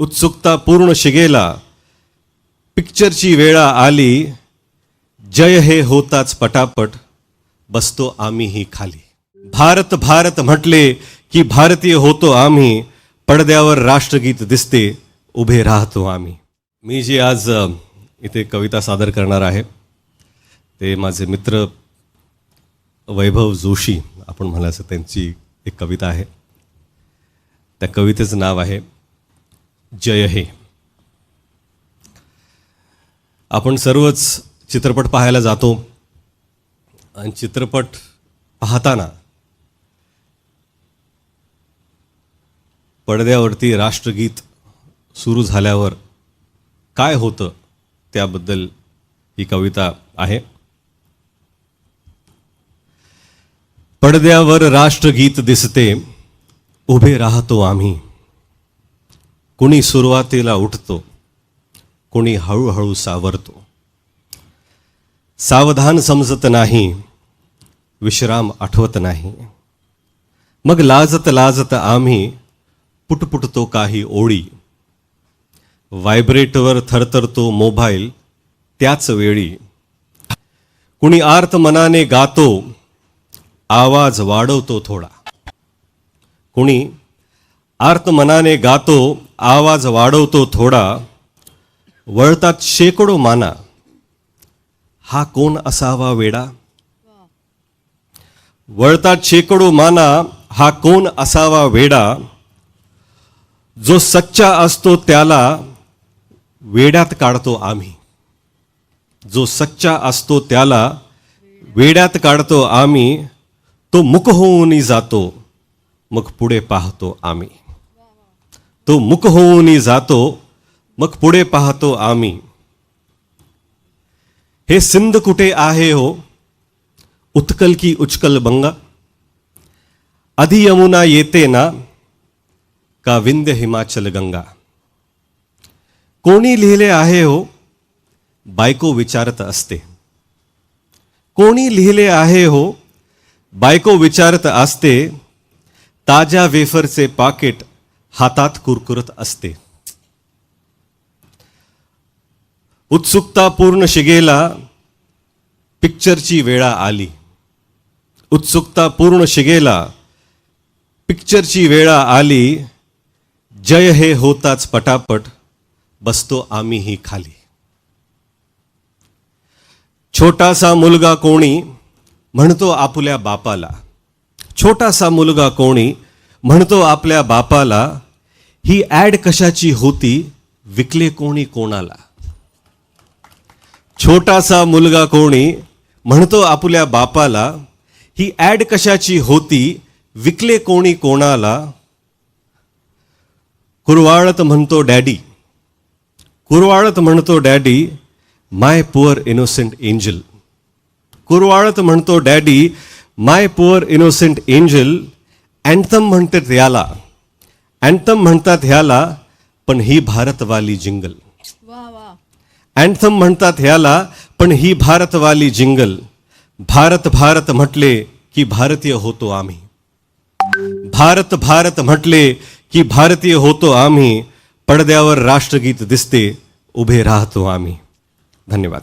उत्सुकता पूर्ण शिगेला पिक्चरची वेळा आली जय हे होताच पटापट बसतो आम्हीही खाली. भारत भारत म्हटले की भारतीय होतो आम्ही पडद्यावर राष्ट्रगीत दिसते उभे राहतो आम्ही. मी जी आज इथे कविता सादर करणार आहे ते माझे मित्र वैभव जोशी आपण म्हणायचं त्यांची एक कविता आहे. त्या कवितेचं नाव आहे जय हे. आपण सर्वच चित्रपट पाहायला जातो आणि चित्रपट पाहताना पडद्यावरती राष्ट्रगीत सुरू झाल्यावर काय होतं त्याबद्दल ही कविता आहे. पडद्यावर राष्ट्रगीत दिसते उभे राहतो आम्ही. कुणी सुरुवातीला उठतो कुणी हळूहळू सावरतो. सावधान समजत नाही विश्राम आठवत नाही. मग लाजत लाजत आम्ही पुटपुटतो काही ओळी. व्हायब्रेटवर थरथरतो मोबाईल त्याच वेळी. कुणी आर्त मनाने गातो आवाज वाढवतो थोडा. कुणी आर्तमनाने गातो आवाज वाढवतो थोडा. वळतात शेकडो माना. हा कोण असावा वेडा? वळतात शेकडो माना हा कोण असावा वेडा? जो सच्चा असतो त्याला वेड्यात काढतो आम्ही. जो सच्चा असतो त्याला वेड्यात काढतो आम्ही तो मुक होऊन जातो मग पुढे पाहतो आम्ही. तो मुक होऊन जातो मग पुढे पाहतो आम्ही. हे सिंध कुठे आहे हो? उत्कल की उचकल बंगा. आधी यमुना येते ना का विंध्य हिमाचल गंगा. कोणी लिहिले आहे हो? बायको विचारत असते. कोणी लिहिले आहे हो? बायको विचारत असते ताज्या वेफरचे पाकिट हातात कुरकुरत असते. उत्सुकता पूर्ण शिगेला पिक्चरची वेळा आली. उत्सुकता पूर्ण शिगेला पिक्चरची वेळा आली. जय हे होताच पटापट बसतो आम्हीही खाली. छोटासा मुलगा कोणी म्हणतो आपल्या बापाला. छोटासा मुलगा कोणी म्हणतो आपल्या बापाला. ही ॲड कशाची होती? विकले कोणी कोणाला? छोटासा मुलगा कोणी? म्हणतो आपल्या बापाला ही ॲड कशाची होती? विकले कोणी कोणाला? कुरवाळत म्हणतो डॅडी. कुरवाळत म्हणतो daddy my poor innocent angel. कुरवाळत म्हणतो daddy my poor innocent angel. Anthem म्हणतात याला अँथम म्हणतात ह्याला पण ही भारतवाली जिंगल अँथम म्हणतात ह्याला पण ही भारतवाली जिंगल भारत भारत म्हटले की भारतीय होतो आम्ही. भारत भारत म्हटले की भारतीय होतो आम्ही. पडद्यावर राष्ट्रगीत दिसते उभे राहतो आम्ही. धन्यवाद.